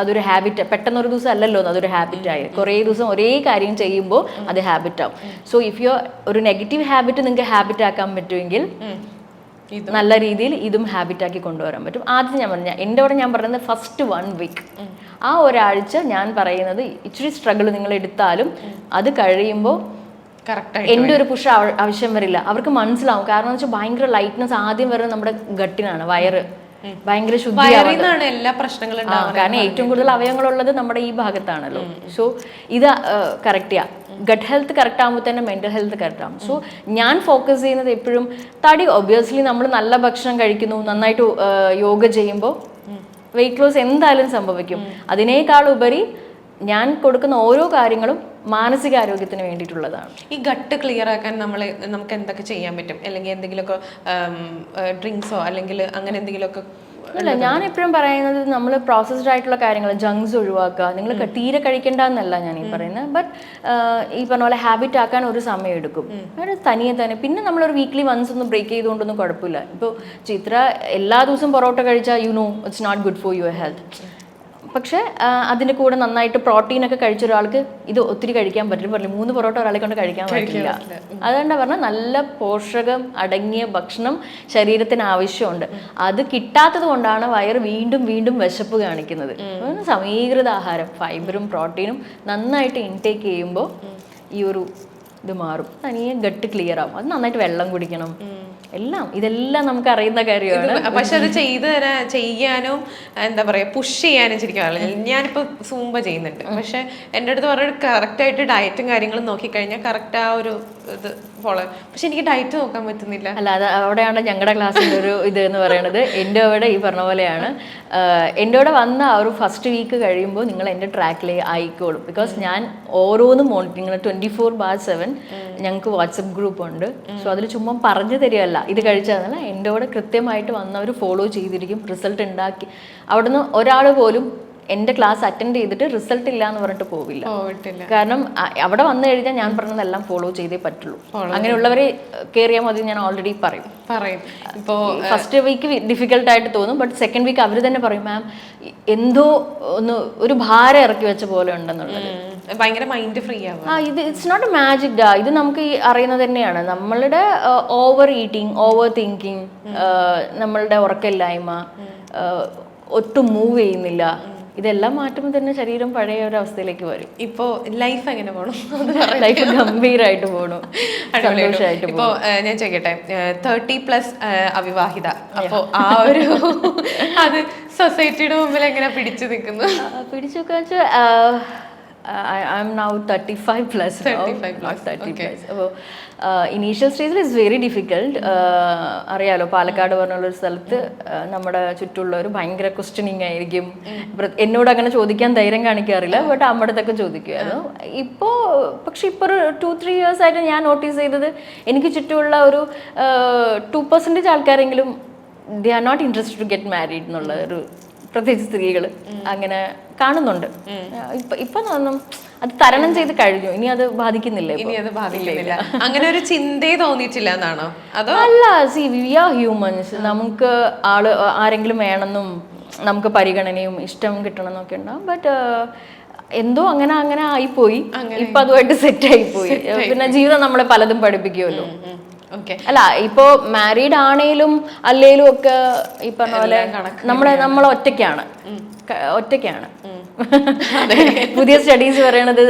അതൊരു ഹാബിറ്റ് പെട്ടെന്ന് ഒരു ദിവസം അല്ലല്ലോ അത് അതൊരു ഹാബിറ്റായി കുറേ ദിവസം ഒരേ കാര്യം ചെയ്യുമ്പോൾ അത് ഹാബിറ്റ് ആവും. സോ ഇഫ് യു ഒരു നെഗറ്റീവ് ഹാബിറ്റ് നിങ്ങൾക്ക് ഹാബിറ്റ് ആക്കാൻ പറ്റുമെങ്കിൽ നല്ല രീതിയിൽ ഇതും ഹാബിറ്റ് ആക്കി കൊണ്ടുവരാൻ പറ്റും. ആദ്യം ഞാൻ പറഞ്ഞ എന്റെ അവിടെ ഞാൻ പറയുന്നത് ഫസ്റ്റ് വൺ വീക്ക് ആ ഒരാഴ്ച ഞാൻ പറയുന്നത് ഇച്ചിരി സ്ട്രഗിൾ നിങ്ങൾ എടുത്താലും അത് കഴിയുമ്പോൾ എന്റെ ഒരു പുഷ് ആവശ്യം വരില്ല. അവർക്ക് മനസ്സിലാവും. കാരണം എന്ന് വെച്ചാൽ ഭയങ്കര ലൈറ്റ്നസ് ആദ്യം വരുന്നത് നമ്മുടെ ഗട്ടിനാണ് വയറ്. ഭയങ്കര ശുദ്ധിയാണ് എല്ലാ പ്രശ്നങ്ങളും കാരണം ഏറ്റവും കൂടുതൽ അവയവങ്ങളുള്ളത് നമ്മുടെ ഈ ഭാഗത്താണല്ലോ. സോ ഇത് കറക്റ്റ് ചെയ്യാം ഗട്ട് ഹെൽത്ത് കറക്റ്റ് ആകുമ്പോൾ തന്നെ മെന്റൽ ഹെൽത്ത് കറക്റ്റ് ആകും സോ ഞാൻ ഫോക്കസ് ചെയ്യുന്നത് എപ്പോഴും തടി ഒബിയസ്ലി നമ്മൾ നല്ല ഭക്ഷണം കഴിക്കുന്നു നന്നായിട്ട് യോഗ ചെയ്യുമ്പോൾ വെയിറ്റ് ലോസ് എന്തായാലും സംഭവിക്കും. അതിനേക്കാൾ ഉപരി ഞാൻ കൊടുക്കുന്ന ഓരോ കാര്യങ്ങളും മാനസികാരോഗ്യത്തിന് വേണ്ടിയിട്ടുള്ളതാണ്. ഈ ഗട്ട് ക്ലിയർ ആക്കാൻ നമ്മൾ നമുക്ക് എന്തൊക്കെ ചെയ്യാൻ പറ്റും? അല്ലെങ്കിൽ എന്തെങ്കിലുമൊക്കെ ഡ്രിങ്ക്സോ അല്ലെങ്കിൽ അങ്ങനെ എന്തെങ്കിലുമൊക്കെ അല്ല ഞാൻ എപ്പോഴും പറയുന്നത് നമ്മൾ പ്രോസസ്ഡ് ആയിട്ടുള്ള കാര്യങ്ങൾ ജങ്ക്സ് ഒഴിവാക്കുക. നിങ്ങൾ തീരെ കഴിക്കേണ്ട എന്നല്ല ഞാൻ ഈ പറയുന്നത്. ബട്ട് ഈ പറഞ്ഞ പോലെ ഹാബിറ്റ് ആക്കാൻ ഒരു സമയം എടുക്കും. അത് തനിയെ തന്നെ. പിന്നെ നമ്മളൊരു വീക്ക്ലി വൺസ് ഒന്ന് ബ്രേക്ക് ചെയ്തുകൊണ്ടൊന്നും കുഴപ്പമില്ല. ഇപ്പോൾ ചിത്ര എല്ലാ ദിവസവും പൊറോട്ട കഴിച്ചാൽ you know it's not good for your health പക്ഷേ അതിന്റെ അതിന്റെ കൂടെ നന്നായിട്ട് പ്രോട്ടീൻ ഒക്കെ കഴിച്ച ഒരാൾക്ക് ഇത് ഒത്തിരി കഴിക്കാൻ പറ്റില്ല. പറഞ്ഞു മൂന്ന് പൊറോട്ട ഒരാളെ കൊണ്ട് കഴിക്കാൻ പറ്റില്ല. അതുകൊണ്ട് പറഞ്ഞാൽ നല്ല പോഷകം അടങ്ങിയ ഭക്ഷണം ശരീരത്തിന് ആവശ്യമുണ്ട്. അത് കിട്ടാത്തത് കൊണ്ടാണ് വയറ് വീണ്ടും വീണ്ടും വിശപ്പ് കാണിക്കുന്നത്. സമീകൃത ആഹാരം. ഫൈബറും പ്രോട്ടീനും നന്നായിട്ട് ഇൻടേക്ക് ചെയ്യുമ്പോൾ ഈ ഒരു ഇത് മാറും. തനിയെ ഗട്ട് ക്ലിയർ ആവും. അത് നന്നായിട്ട് വെള്ളം കുടിക്കണം. എല്ലാം. ഇതെല്ലാം നമുക്ക് അറിയുന്ന കാര്യമാണ് പക്ഷെ അത് ചെയ്ത് തരാൻ ചെയ്യാനും എന്താ പറയാ പുഷ് ചെയ്യാനും ശരിക്കും അറിയില്ല. ഞാനിപ്പോ സൂമ്പ ചെയ്യുന്നുണ്ട്. പക്ഷെ എന്റെ അടുത്ത് പറഞ്ഞ കറക്റ്റ് ആയിട്ട് ഡയറ്റും കാര്യങ്ങളും നോക്കിക്കഴിഞ്ഞാൽ കറക്റ്റ് ആ ഒരു ഇത് ഫോളോ പക്ഷെ എനിക്ക് ഡയറ്റ് നോക്കാൻ പറ്റുന്നില്ല. അല്ല അത് അവിടെയാണ് ഞങ്ങളുടെ ക്ലാസ്സിന്റെ ഒരു ഇത് എന്ന് പറയുന്നത് എന്റെ അവിടെ ഈ പറഞ്ഞ പോലെയാണ്. എന്റെ അവിടെ വന്ന ആ ഒരു ഫസ്റ്റ് വീക്ക് കഴിയുമ്പോൾ നിങ്ങൾ എന്റെ ട്രാക്കിൽ ആയിക്കോളും. ബിക്കോസ് ഞാൻ ഓരോന്നും monitoring twenty four bar seven ഞങ്ങൾക്ക് വാട്സപ്പ് ഗ്രൂപ്പ് ഉണ്ട്. സോ അതിൽ ചുമ്മാ പറഞ്ഞു തരികയല്ല. ഇത് കഴിച്ചതല്ല എന്റെ അവിടെ കൃത്യമായിട്ട് വന്നവർ ഫോളോ ചെയ്തിരിക്കും. റിസൾട്ട് ഉണ്ടാക്കി. അവിടുന്ന് ഒരാൾ പോലും എന്റെ ക്ലാസ് അറ്റൻഡ് ചെയ്തിട്ട് റിസൾട്ട് ഇല്ല എന്ന് പറഞ്ഞിട്ട് പോവില്ല. കാരണം അവിടെ വന്നു കഴിഞ്ഞാൽ ഞാൻ പറഞ്ഞതെല്ലാം ഫോളോ ചെയ്തേ പറ്റുള്ളൂ. അങ്ങനെയുള്ളവരെ കയറിയാൽ മതി ഞാൻ ഓൾറെഡി പറയും. പറയും. ഇപ്പോ ഫസ്റ്റ് വീക്ക് ഡിഫിക്കൽട്ട് ആയിട്ട് തോന്നും ബട്ട് സെക്കൻഡ് വീക്ക് അവർ തന്നെ പറയും മാം എന്തോ ഒന്ന് ഒരു ഭാരം ഇറക്കി വെച്ച പോലെ ഉണ്ടെന്നുള്ളത്. ഭയങ്കര മൈൻഡ് ഫ്രീ ആവും. ആ ഇത് ഇറ്റ്സ് നോട്ട് മാജിക് ഡാ. ഇത് നമുക്ക് ഈ അറിയുന്നത് തന്നെയാണ്. നമ്മളുടെ ഓവർ ഈറ്റിംഗ് ഓവർ തിങ്കിങ് നമ്മളുടെ ഉറക്കമില്ലായ്മ ഒട്ടും മൂവ് ചെയ്യുന്നില്ല. ഇതെല്ലാം മാറ്റുമ്പോൾ തന്നെ ശരീരം പഴയ ഒരു അവസ്ഥയിലേക്ക് വരും ഇപ്പോ ലൈഫ് എങ്ങനെ പോകണം ലൈഫ് ഗംഭീരമായിട്ട് പോകണം. സന്തോഷമായിട്ട് ഇപ്പോ ഏഹ്, ഞാൻ ചോദിക്കട്ടെ തേർട്ടി പ്ലസ് അവിവാഹിത അപ്പോൾ ആ ഒരു അത് സൊസൈറ്റിയുടെ മുമ്പിൽ എങ്ങനെ പിടിച്ചു നിൽക്കുന്നു പിടിച്ചു വെച്ചാൽ I am now thirty five plus thirty five plus thirty plus അപ്പോൾ ഇനീഷ്യൽ സ്റ്റേജിൽ ഇറ്റ്സ് വെരി ഡിഫിക്കൽട്ട് അറിയാലോ പാലക്കാട് പറഞ്ഞുള്ള ഒരു സ്ഥലത്ത് നമ്മുടെ ചുറ്റുള്ളവർ ഭയങ്കര ക്വസ്റ്റ്യനിങ് ആയിരിക്കും. എന്നോട് അങ്ങനെ ചോദിക്കാൻ ധൈര്യം കാണിക്കാറില്ല ബട്ട് അമ്മടത്തൊക്കെ ചോദിക്കുമായിരുന്നു ഇപ്പോൾ പക്ഷെ ഇപ്പോൾ ഒരു ടു ത്രീ ഇയേഴ്സ് ആയിട്ട് ഞാൻ നോട്ടീസ് ചെയ്തത് എനിക്ക് ചുറ്റുമുള്ള ഒരു two percentage ആൾക്കാരെങ്കിലും they are not interested to get married എന്നുള്ള ഒരു പ്രത്യേകിച്ച് സ്ത്രീകൾ അങ്ങനെ കാണുന്നുണ്ട്. ഇപ്പൊ ഇപ്പൊ അത് തരണം ചെയ്ത് കഴിഞ്ഞു. ഇനി അത് ബാധിക്കുന്നില്ല. ഇനി അത് ബാധിക്കുന്നില്ല. അങ്ങനെ ഒരു ചിന്തയെ തോന്നിയിട്ടില്ല എന്നാണോ? അതോ അല്ല സി വി ആർ ഹ്യൂമൻസ്. നമുക്ക് ആൾ ആരെങ്കിലും വേണമെന്നും നമുക്ക് പരിഗണനയും ഇഷ്ടം കിട്ടണം എന്നൊക്കെ ഉണ്ടാവും. ബട്ട് എന്തോ അങ്ങനെ അങ്ങനെ ആയിപ്പോയി. ഇപ്പൊ അതുമായിട്ട് സെറ്റ് ആയിപ്പോയി പിന്നെ ജീവിതം നമ്മളെ പലതും പഠിപ്പിക്കുമല്ലോ. അല്ല ഇപ്പോ മാരീഡ് ആണേലും അല്ലേലും ഒക്കെ ഈ പറഞ്ഞ പോലെ നമ്മളെ നമ്മൾ ഒറ്റയ്ക്കാണ് ഒറ്റയ്ക്കാണ്. (laughs) പുതിയ സ്റ്റഡീസ് പറയണത്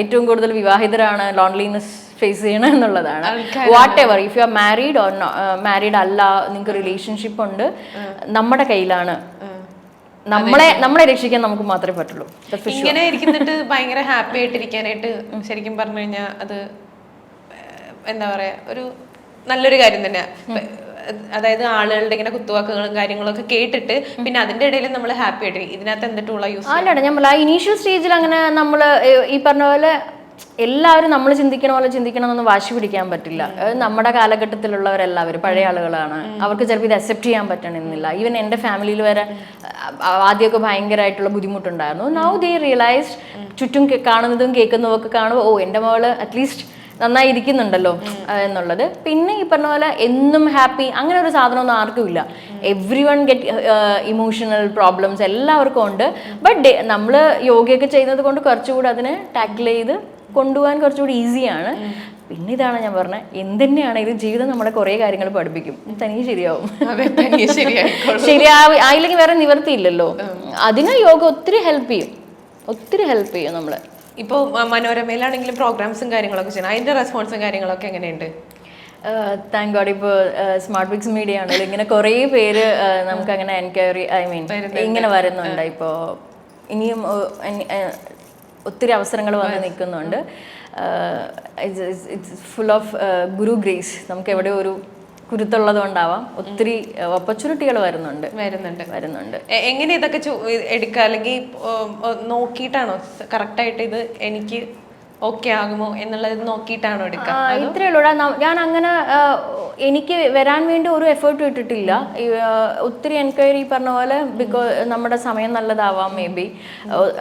ഏറ്റവും കൂടുതൽ വിവാഹിതരാണ് ലോൺലിനെസ് ഫേസ് ചെയ്യണം എന്നുള്ളതാണ്. Whatever if you are married or married അല്ല നിങ്ങൾക്ക് റിലേഷൻഷിപ്പ് ഉണ്ട് നമ്മുടെ കയ്യിലാണ്. നമ്മളെ നമ്മളെ രക്ഷിക്കാൻ നമുക്ക് മാത്രമേ പറ്റുള്ളൂ. ഇങ്ങനെ ഇരിക്കുന്നിട്ട് ഭയങ്കര ഹാപ്പി ആയിട്ടിരിക്കാനായിട്ട് ശരിക്കും പറഞ്ഞു കഴിഞ്ഞാൽ അത് എന്താ പറയാ ഒരു നല്ലൊരു കാര്യം തന്നെ അതായത് ആളുകളുടെ ഇങ്ങനെ കുത്തുവാക്കുകളും കാര്യങ്ങളൊക്കെ കേട്ടിട്ട് പിന്നെ അതിന്റെ ഇടയിൽ നമ്മൾ ഹാപ്പി ആയിട്ട് ഇതിനകത്ത് എന്തിട്ടുള്ള യൂസ് അല്ലടാ നമ്മൾ ആ ഇനീഷ്യൽ സ്റ്റേജിൽ അങ്ങനെ നമ്മൾ ഈ പറഞ്ഞ പോലെ എല്ലാവരും നമ്മൾ ചിന്തിക്കണ പോലെ ചിന്തിക്കണമെന്നൊന്നും വാശി പിടിക്കാൻ പറ്റില്ല. നമ്മുടെ കാലഘട്ടത്തിലുള്ളവരെല്ലാവരും പഴയ ആളുകളാണ് അവർക്ക് ചിലപ്പോൾ ഇത് അക്സെപ്റ്റ് ചെയ്യാൻ പറ്റണമെന്നില്ല ഈവൻ എന്റെ ഫാമിലിയിൽ വരെ ആദ്യമൊക്കെ ഭയങ്കരമായിട്ടുള്ള ബുദ്ധിമുട്ടുണ്ടായിരുന്നു. നൗ ദേ റിയലൈസ്ഡ് ചുറ്റും കാണുന്നതും കേൾക്കുന്നതും ഒക്കെ കാണുമ്പോൾ ഓ എന്റെ മകൾ അറ്റ്ലീസ്റ്റ് നന്നായി ഇരിക്കുന്നുണ്ടല്ലോ എന്നുള്ളത്. പിന്നെ ഈ പറഞ്ഞ പോലെ എന്നും ഹാപ്പി അങ്ങനെ ഒരു സാധനമൊന്നും ആർക്കും ഇല്ല everyone get emotional problems എല്ലാവർക്കും ഉണ്ട്. ബട്ട് നമ്മൾ യോഗയൊക്കെ ചെയ്യുന്നത് കൊണ്ട് കുറച്ചുകൂടി അതിനെ ടാക്കിൾ ചെയ്ത് കൊണ്ടുപോകാൻ കുറച്ചുകൂടി ഈസിയാണ് പിന്നെ ഇതാണ് ഞാൻ പറഞ്ഞത് എന്തുതന്നെയാണെങ്കിലും ജീവിതം നമ്മളെ കുറേ കാര്യങ്ങൾ പഠിപ്പിക്കും. തനിയെ ശരിയാവും. ശരിയാവും ആയില്ലെങ്കിൽ വേറെ നിവർത്തിയില്ലല്ലോ. അതിന് യോഗ ഒത്തിരി ഹെൽപ്പ് ചെയ്യും. ഒത്തിരി ഹെൽപ്പ് ചെയ്യും നമ്മളെ. ഇപ്പോ മ- മനോരമയിലാണെങ്കിലും പ്രോഗ്രാംസും കാര്യങ്ങളൊക്കെ ചെയ്യണം. അതിന്റെ റെസ്പോൺസും കാര്യങ്ങളൊക്കെ എങ്ങനെയുണ്ട്? താങ്ക് ഗോഡ് ഇപ്പോൾ സ്മാർട്ട് ബിക്സ് മീഡിയ ആണല്ലോ ഇങ്ങനെ കുറേ പേര് നമുക്ക് അങ്ങനെ എൻക്വയറി ഐ മീൻ ഇങ്ങനെ വരുന്നുണ്ട്. ഇപ്പോൾ ഇനിയും ഒത്തിരി അവസരങ്ങൾ വന്ന് നിൽക്കുന്നുണ്ട്. It's full of guru grace. നമുക്ക് എവിടെ ഒരു കുരുത്തുള്ളത് കൊണ്ടാവാം ഒത്തിരി ഓപ്പർച്യൂണിറ്റികൾ വരുന്നുണ്ട്. വരുന്നുണ്ട്. വരുന്നുണ്ട്. എങ്ങനെ ഇതൊക്കെ എടുക്കുക? അല്ലെങ്കിൽ നോക്കിയിട്ടാണോ? കറക്റ്റായിട്ട് ഇത് എനിക്ക് ഓക്കെ ആകുമോ എന്നുള്ളത് നോക്കിയിട്ടാണോ എടുക്കുക? ആ, ഇത്രയേ ഉള്ളൂ. ഞാൻ അങ്ങനെ എനിക്ക് വരാൻ വേണ്ടി ഒരു എഫേർട്ടും ഇട്ടിട്ടില്ല. ഒത്തിരി എൻക്വയറി പറഞ്ഞ പോലെ ബിക്കോസ് നമ്മുടെ സമയം നല്ലതാവാം മേ ബി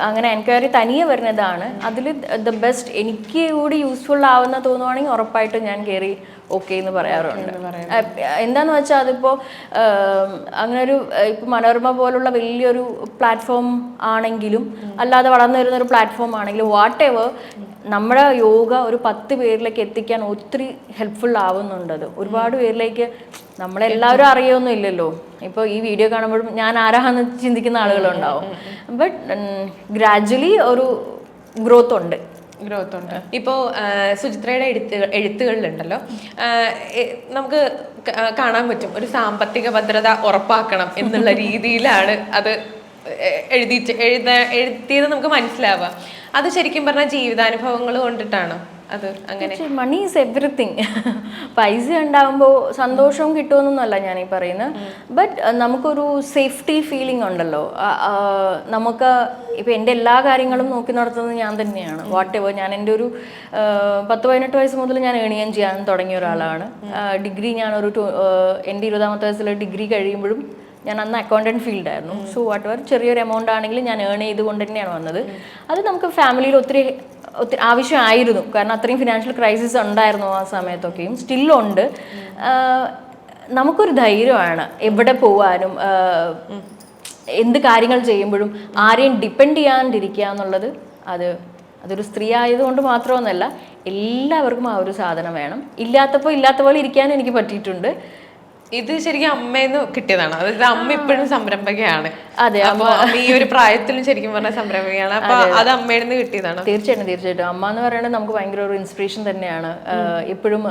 അങ്ങനെ എൻക്വയറി തനിയെ വരുന്നതാണ്. അതിൽ ദ ബെസ്റ്റ് എനിക്ക് കൂടി യൂസ്ഫുൾ ആവുന്ന തോന്നുവാണെങ്കിൽ ഉറപ്പായിട്ടും ഞാൻ കയറി ഓക്കെ എന്ന് പറയാറുണ്ട്. എന്താന്ന് വെച്ചാൽ അതിപ്പോൾ അങ്ങനെ ഒരു ഇപ്പം മനോരമ പോലുള്ള വലിയൊരു പ്ലാറ്റ്ഫോം ആണെങ്കിലും അല്ലാതെ വളർന്നു വരുന്ന ഒരു പ്ലാറ്റ്ഫോം ആണെങ്കിലും വാട്ട് എവർ നമ്മുടെ യോഗ ഒരു പത്ത് പേരിലേക്ക് എത്തിക്കാൻ ഒത്തിരി ഹെൽപ്ഫുൾ ആവുന്നുണ്ട് അത്. ഒരുപാട് പേരിലേക്ക് നമ്മളെല്ലാവരും അറിയൊന്നും ഇല്ലല്ലോ ഇപ്പോൾ ഈ വീഡിയോ കാണുമ്പോഴും ഞാൻ ആരാന്ന് ചിന്തിക്കുന്ന ആളുകളുണ്ടാവും. ബട്ട് ഗ്രാജ്വലി ഒരു ഗ്രോത്ത് ഉണ്ട്. ഗ്രോത്ത് ഉണ്ട്. ഇപ്പോൾ സുചിത്രയുടെ എഴുത്ത് എഴുത്തുകളിലുണ്ടല്ലോ. നമുക്ക് കാണാൻ പറ്റും. ഒരു സാമ്പത്തിക ഭദ്രത ഉറപ്പാക്കണം എന്നുള്ള (laughs) രീതിയിലാണ് അത് എഴുതിയിട്ട് എഴുത എഴുതിയത് നമുക്ക് മനസ്സിലാവുക അത് ശരിക്കും പറഞ്ഞാൽ ജീവിതാനുഭവങ്ങൾ കൊണ്ടിട്ടാണ് അത് അങ്ങനെ. മണി ഈസ് എവറിത്തിങ് പൈസ ഉണ്ടാവുമ്പോൾ സന്തോഷവും കിട്ടുമെന്നൊന്നുമല്ല ഞാൻ ഈ പറയുന്നത് ബട്ട് നമുക്കൊരു സേഫ്റ്റി ഫീലിംഗ് ഉണ്ടല്ലോ. നമുക്ക് ഇപ്പം എന്റെ എല്ലാ കാര്യങ്ങളും നോക്കി നടത്തുന്നത് ഞാൻ തന്നെയാണ്. വാട്ട് എവർ ഞാൻ എന്റെ ഒരു പത്ത് പതിനെട്ട് വയസ്സ് മുതൽ ഞാൻ ഏണിയൻ ചെയ്യാൻ തുടങ്ങിയ ഒരാളാണ്. ഡിഗ്രി ഞാനൊരു എന്റെ ഇരുപതാമത്തെ വയസ്സിൽ ഡിഗ്രി കഴിയുമ്പോഴും ഞാൻ അന്ന് ഫീൽഡ് ആയിരുന്നു. സോ വാട്ട് എവർ ചെറിയൊരു എമൗണ്ട് ആണെങ്കിലും ഞാൻ ഏൺ ചെയ്തുകൊണ്ട് തന്നെയാണ് വന്നത്. അത് നമുക്ക് ഫാമിലിയിൽ ഒത്തിരി ഒത്തിരി ആവശ്യമായിരുന്നു. കാരണം അത്രയും ഫിനാൻഷ്യൽ ക്രൈസിസ് ഉണ്ടായിരുന്നു ആ സമയത്തൊക്കെയും. സ്റ്റില്ലുണ്ട് നമുക്കൊരു ധൈര്യമാണ് എവിടെ പോവാനും എന്ത് കാര്യങ്ങൾ ചെയ്യുമ്പോഴും ആരെയും ഡിപ്പെൻഡ് ചെയ്യാണ്ടിരിക്കുക എന്നുള്ളത് അത് അതൊരു സ്ത്രീ ആയതുകൊണ്ട് മാത്രമൊന്നല്ല എല്ലാവർക്കും ആ ഒരു സാധനം വേണം. ഇല്ലാത്തപ്പോൾ ഇല്ലാത്ത പോലെ ഇരിക്കാൻ എനിക്ക് പറ്റിയിട്ടുണ്ട്. ഇത് ശരിക്കും അമ്മേന്ന് കിട്ടിയതാണ്. അതായത് അമ്മ ഇപ്പോഴും സംരംഭകയാണ്. അതെ, അപ്പൊ ഈ ഒരു പ്രായത്തിലും ശരിക്കും പറഞ്ഞ സംരംഭകയാണ്. അപ്പൊ അത് അമ്മയുടെ നിന്ന് കിട്ടിയതാണ്. തീർച്ചയായിട്ടും തീർച്ചയായിട്ടും. അമ്മ എന്ന് പറയുന്നത് നമുക്ക് ഭയങ്കര ഒരു ഇൻസ്പിറേഷൻ തന്നെയാണ്. എപ്പോഴും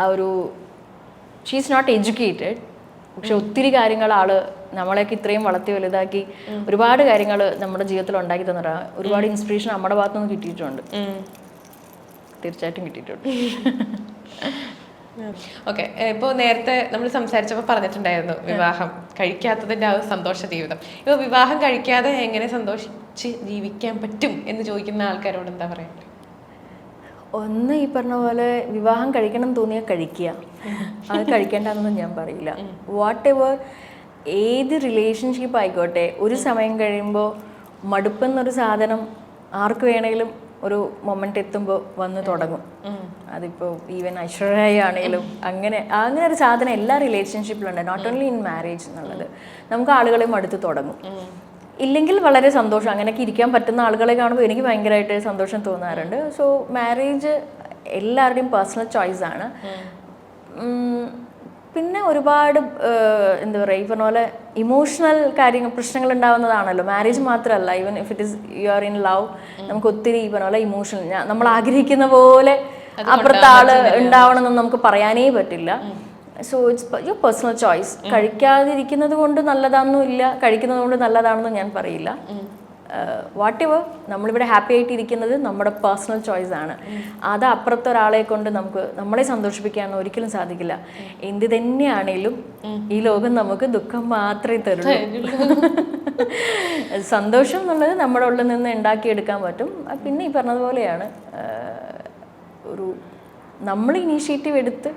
ആ ഒരു ഷീസ് നോട്ട് എഡ്യൂക്കേറ്റഡ് പക്ഷെ ഒത്തിരി കാര്യങ്ങൾ ആൾ നമ്മളെയൊക്കെ ഇത്രയും വളർത്തി വലുതാക്കി ഒരുപാട് കാര്യങ്ങൾ നമ്മുടെ ജീവിതത്തിൽ ഉണ്ടാക്കി തന്നിട്ടാണ് ഒരുപാട് ഇൻസ്പിറേഷൻ നമ്മുടെ ഭാഗത്തുനിന്ന് കിട്ടിയിട്ടുണ്ട്. തീർച്ചയായിട്ടും കിട്ടിയിട്ടുണ്ട്. (laughs) ഓക്കെ ഇപ്പോൾ നേരത്തെ നമ്മൾ സംസാരിച്ചപ്പോൾ പറഞ്ഞിട്ടുണ്ടായിരുന്നു വിവാഹം കഴിക്കാത്തതിന്റെ ആ സന്തോഷ ജീവിതം. ഇപ്പോൾ വിവാഹം കഴിക്കാതെ എങ്ങനെ സന്തോഷിച്ച് ജീവിക്കാൻ പറ്റും എന്ന് ചോദിക്കുന്ന ആൾക്കാരോട് എന്താ പറയുക ഒന്ന് ഈ പറഞ്ഞ പോലെ വിവാഹം കഴിക്കണം എന്ന് തോന്നിയാൽ കഴിക്കുക. അത് കഴിക്കേണ്ടെന്നൊന്നും ഞാൻ പറയില്ല. വാട്ട് എവർ ഏത് റിലേഷൻഷിപ്പ് ആയിക്കോട്ടെ ഒരു സമയം കഴിയുമ്പോൾ മടുപ്പെന്നൊരു സാധനം ആർക്ക് വേണമെങ്കിലും ഒരു മൊമെന്റ് എത്തുമ്പോൾ വന്ന് തുടങ്ങും. അതിപ്പോൾ ഈവൻ ഐശ്വര്യ ആണെങ്കിലും അങ്ങനെ അങ്ങനെ ഒരു സാധനം എല്ലാ റിലേഷൻഷിപ്പിലുണ്ട് നോട്ട് ഓൺലി ഇൻ മാരേജ് എന്നുള്ളത്. നമുക്ക് ആളുകളെ അടുത്ത് തുടങ്ങും. ഇല്ലെങ്കിൽ വളരെ സന്തോഷം. അങ്ങനെയൊക്കെ ഇരിക്കാൻ പറ്റുന്ന ആളുകളെ കാണുമ്പോൾ എനിക്ക് ഭയങ്കരമായിട്ട് സന്തോഷം തോന്നാറുണ്ട്. സോ മാരേജ് എല്ലാവരുടെയും പേഴ്സണൽ ചോയ്സ് ആണ്. പിന്നെ ഒരുപാട് എന്താ പറയുക ഈ പറഞ്ഞ പോലെ ഇമോഷണൽ കാര്യങ്ങൾ പ്രശ്നങ്ങൾ ഉണ്ടാവുന്നതാണല്ലോ. മാരേജ് മാത്രമല്ല even if it is you are in love നമുക്ക് ഒത്തിരി ഈ പറഞ്ഞ പോലെ ഇമോഷണൽ നമ്മൾ ആഗ്രഹിക്കുന്ന പോലെ അപ്പുറത്തെ ആൾ ഉണ്ടാവണമെന്നൊന്നും നമുക്ക് പറയാനേ പറ്റില്ല. So it's your personal choice കഴിക്കാതിരിക്കുന്നത് കൊണ്ട് നല്ലതാണെന്നും ഇല്ല കഴിക്കുന്നത് കൊണ്ട് നല്ലതാണെന്നും ഞാൻ പറയില്ല. വാട്ട് എവർ നമ്മളിവിടെ ഹാപ്പി ആയിട്ട് ഇരിക്കുന്നത് നമ്മുടെ പേഴ്സണൽ ചോയ്സ് ആണ്. അത് അപ്പുറത്തെ ഒരാളെ കൊണ്ട് നമുക്ക് നമ്മളെ സന്തോഷിപ്പിക്കാൻ ഒരിക്കലും സാധിക്കില്ല. എന്ത് തന്നെയാണേലും ഈ ലോകം നമുക്ക് ദുഃഖം മാത്രമേ തരുള്ളൂ. (laughs) സന്തോഷം എന്നുള്ളത് നമ്മുടെ ഉള്ളിൽ നിന്ന് ഉണ്ടാക്കിയെടുക്കാൻ പറ്റും. പിന്നെ ഈ പറഞ്ഞതുപോലെയാണ് ആ, ഒരു നമ്മൾ ഇനീഷ്യേറ്റീവ് എടുത്ത്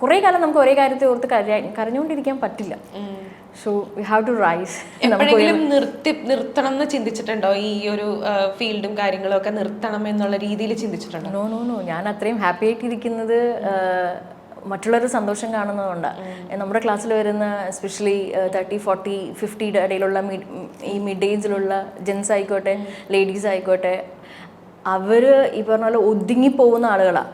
കുറേ കാലം നമുക്ക് ഒരേ കാര്യത്തെ ഓർത്ത് കരയാ കരഞ്ഞുകൊണ്ടിരിക്കാൻ പറ്റില്ല. So we have to rise എപ്പോഴെങ്കിലും നിർത്തി നിർത്തണം എന്ന് ചിന്തിച്ചിട്ടുണ്ടോ? ഈ ഒരു ഫീൽഡും കാര്യങ്ങളും ഒക്കെ നിർത്തണം എന്നുള്ള രീതിയിൽ ചിന്തിച്ചിട്ടുണ്ടോ? നോ നോ നോ ഞാൻ അത്രയും ഹാപ്പി ആയിട്ടിരിക്കുന്നത് മറ്റുള്ളവരുടെ സന്തോഷം കാണുന്നതുകൊണ്ടാണ് നമ്മുടെ ക്ലാസ്സിൽ വരുന്ന എസ്പെഷ്യലി തേർട്ടി ഫോർട്ടി ഫിഫ്റ്റിയുടെ ഇടയിലുള്ള ഈ മിഡ് ഏജിലുള്ള ജെൻസ് ആയിക്കോട്ടെ ലേഡീസ് ആയിക്കോട്ടെ അവർ ഈ പറഞ്ഞ പോലെ ഒതുങ്ങി പോകുന്ന ആളുകളാണ്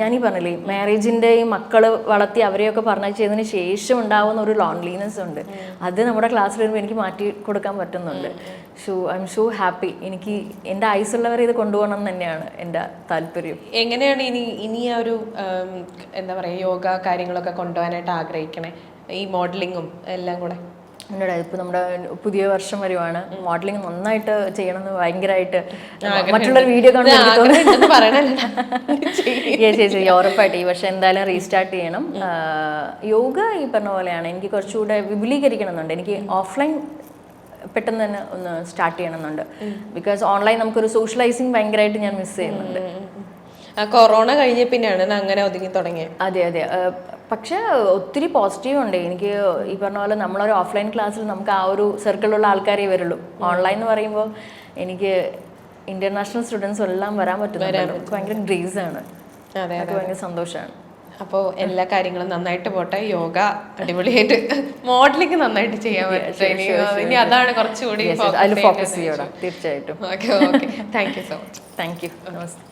ഞാൻ ഈ പറഞ്ഞില്ലേ മാരേജിന്റെ ഈ മക്കൾ വളർത്തി അവരെയൊക്കെ പറഞ്ഞയച്ചതിന് ശേഷം ഉണ്ടാവുന്ന ഒരു ലോൺലിനെസ് ഉണ്ട്. അത് നമ്മുടെ ക്ലാസ്സിൽ വരുമ്പോൾ എനിക്ക് മാറ്റി കൊടുക്കാൻ പറ്റുന്നുണ്ട്. So I'm so happy എനിക്ക് എന്റെ ആയുസുള്ളവരെ ഇത് കൊണ്ടുപോകണം തന്നെയാണ് എന്റെ താല്പര്യം. എങ്ങനെയാണ് ഇനി ഇനി ആ ഒരു എന്താ പറയുക യോഗ കാര്യങ്ങളൊക്കെ കൊണ്ടുപോകാനായിട്ട് ആഗ്രഹിക്കണേ? ഈ മോഡലിങ്ങും എല്ലാം കൂടെ. എന്നോട് ഇപ്പോൾ നമ്മുടെ പുതിയ വർഷം വരുവാണ്. മോഡലിംഗ് നന്നായിട്ട് ചെയ്യണമെന്ന് ഭയങ്കരമായിട്ട് മറ്റുള്ള വീഡിയോ കാണുമ്പോൾ (laughs) ഉറപ്പായിട്ട്. ഈ വർഷം എന്തായാലും റീസ്റ്റാർട്ട് ചെയ്യണം. യോഗ ഈ പറഞ്ഞ പോലെയാണ്. എനിക്ക് കുറച്ചുകൂടെ വിപുലീകരിക്കണം എന്നുണ്ട് എനിക്ക് ഓഫ്ലൈൻ പെട്ടെന്ന് തന്നെ ഒന്ന് സ്റ്റാർട്ട് ചെയ്യണമെന്നുണ്ട്. ബിക്കോസ് ഓൺലൈൻ നമുക്കൊരു സോഷ്യലൈസിങ് ഭയങ്കരമായിട്ട് ഞാൻ മിസ് ചെയ്യുന്നുണ്ട്. കൊറോണ കഴിഞ്ഞ പിന്നെയാണ് അങ്ങനെ ഒതുങ്ങി തുടങ്ങിയത്? അതെ അതെ. പക്ഷേ ഒത്തിരി പോസിറ്റീവ് ഉണ്ട്. എനിക്ക് ഈ പറഞ്ഞ പോലെ നമ്മളൊരു ഓഫ്ലൈൻ ക്ലാസ്സിൽ നമുക്ക് ആ ഒരു സർക്കിളിലുള്ള ആൾക്കാരേ വരുള്ളൂ. ഓൺലൈൻ എന്ന് പറയുമ്പോൾ എനിക്ക് ഇന്റർനാഷണൽ സ്റ്റുഡൻസ് എല്ലാം വരാൻ പറ്റുന്നുണ്ട്. ഭയങ്കര ഗ്രേസ് ആണ്. ഭയങ്കര സന്തോഷമാണ് അപ്പോൾ എല്ലാ കാര്യങ്ങളും നന്നായിട്ട് പോട്ടെ. യോഗ അടിപൊളിയായിട്ട് (laughs) മോഡലിംഗ് നന്നായിട്ട് ചെയ്യാൻ പറ്റും. ഇനി അതാണ് കുറച്ചുകൂടി ഫോക്കസ് ചെയ്യണം. തീർച്ചയായിട്ടും. Okay okay thank you so much thank you namaste